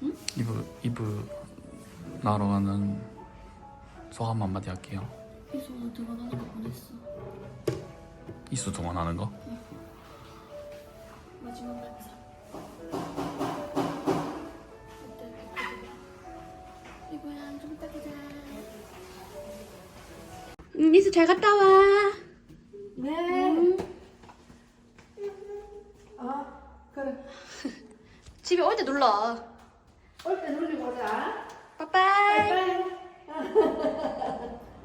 이브 이브 나러 가는 소감 한마디 할게요. 이소는 등원하는 거 보냈어. 이수 동원하는 거? 마지막 날짜. 이거야 좀 이따 보자. 응, 이수 잘 갔다 와. 네. 아, 그래. 집에 올 때 놀러. 올 때 놀리 보자. 빠빠이. 빠이.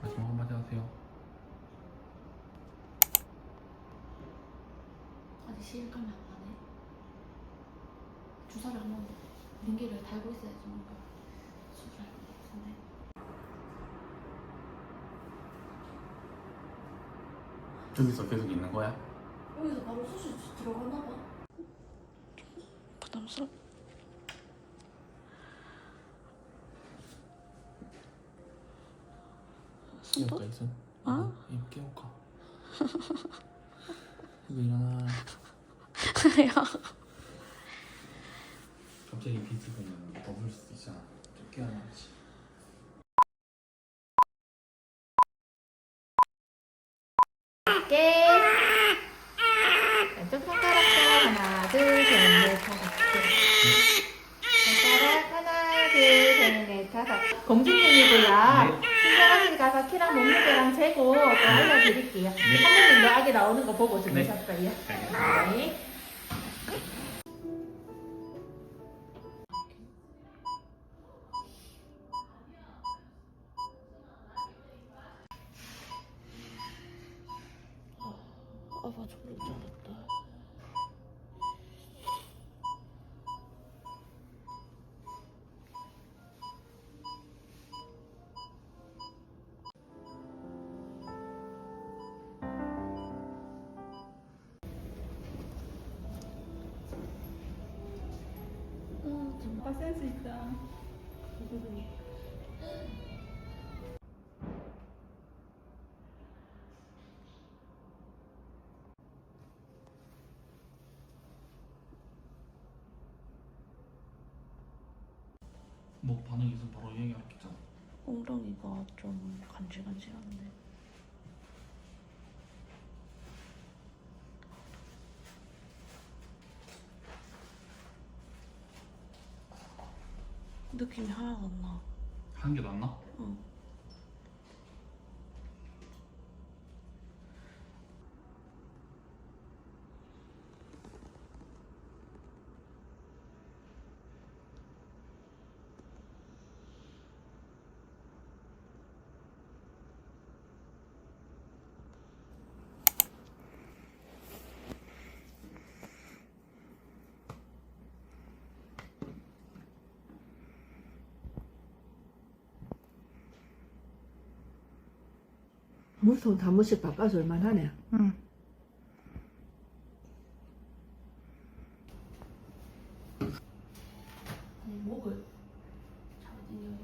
마지막 한마디 하세요. 아직 시일감이 안 나네. 주사를 한번 냉기를 달고 있어야지 뭔가 수술할 것 같은데. 저기서 계속 있는 거야? 여기서 바로 수술 들어갔나 봐. 부담스럽. 깨울까 이수? 어? 이거 깨울까? 이거 일어나. 야. 갑자기 비트 보면 더블 수도 있잖아. 좀 깨어나지. 게 왼쪽 손가락도 하나, 둘, 셋, 넷, 다섯 개. 손가락 하나, 둘, 셋, 넷, 다섯. 공주님이고요. 친절하게 가서 키랑 몸무게랑 재고 또 알려드릴게요. 한번님도 아기 나오는 거 보고 주무셨어요. 네. 아빠 졸릴 줄 알았다. 오빠 센스 있다. 뭐 반응 있으면 바로 얘기할게잖아. 엉덩이가 좀 간질간질한데. 느낌이 하나도 안 나. 한 개도 안 나? 응. 물통 다 번씩 바꿔서 얼마나 응. 목을 잡아당겨야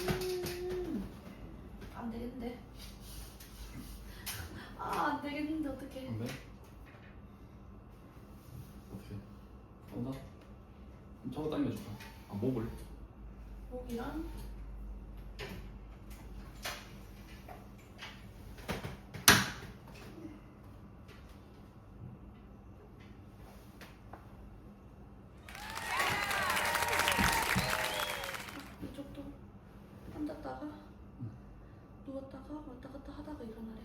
음, 안 되겠는데. 아, 안 되겠는데, 어떡해. 안 돼? 어떻게? 온다? 저거 당겨줄까? 아 목을? 목이랑 이쪽도 앉았다가 누웠다가 왔다 갔다 하다가 일어나래.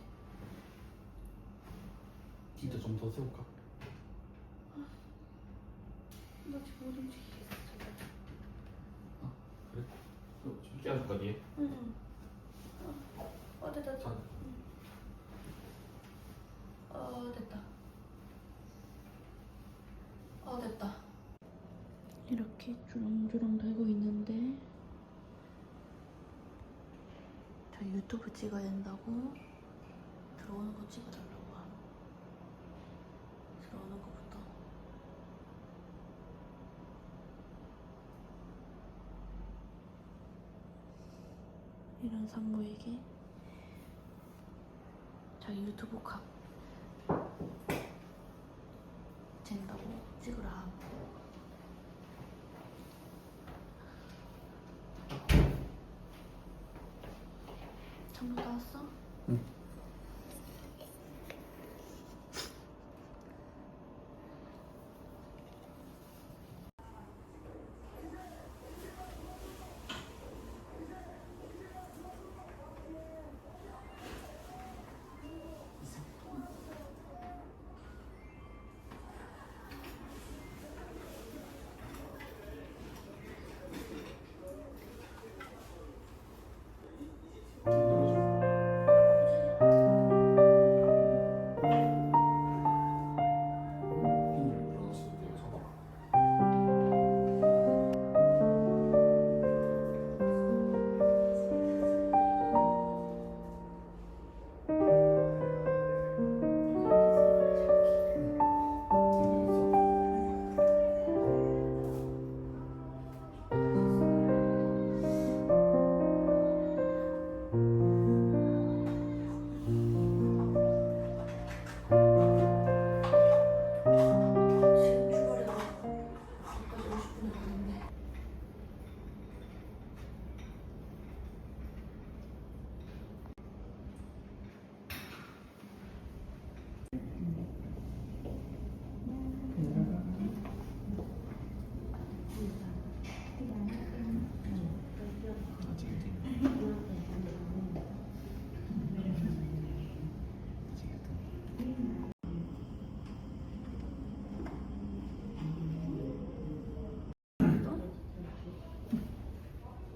진짜 좀 더 세울까? 나 지금 못 움직이겠어. 어, 좀 깨워줄까 뒤에? 응. 어, 어 됐다. 자, 어 됐다. 어 됐다. 이렇게 주렁주렁 되고 있는데 저 유튜브 찍어야 된다고 들어오는 거 찍어달라고 하고 들어오는 거부터 이런 산모에게 자기 유튜브 각 찍으라. 장로 다 왔어? 지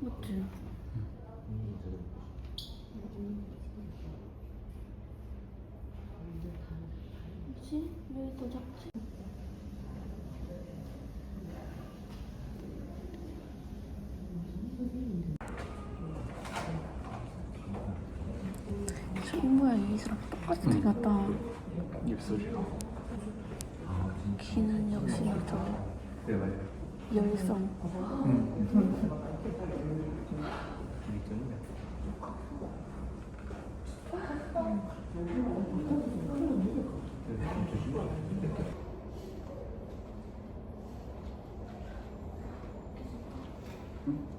맞지? 뭐지? 왜또 작지? 친구야 이 사람 똑같이 생겼다 입술이요. 귀는 역시 저 열성 응?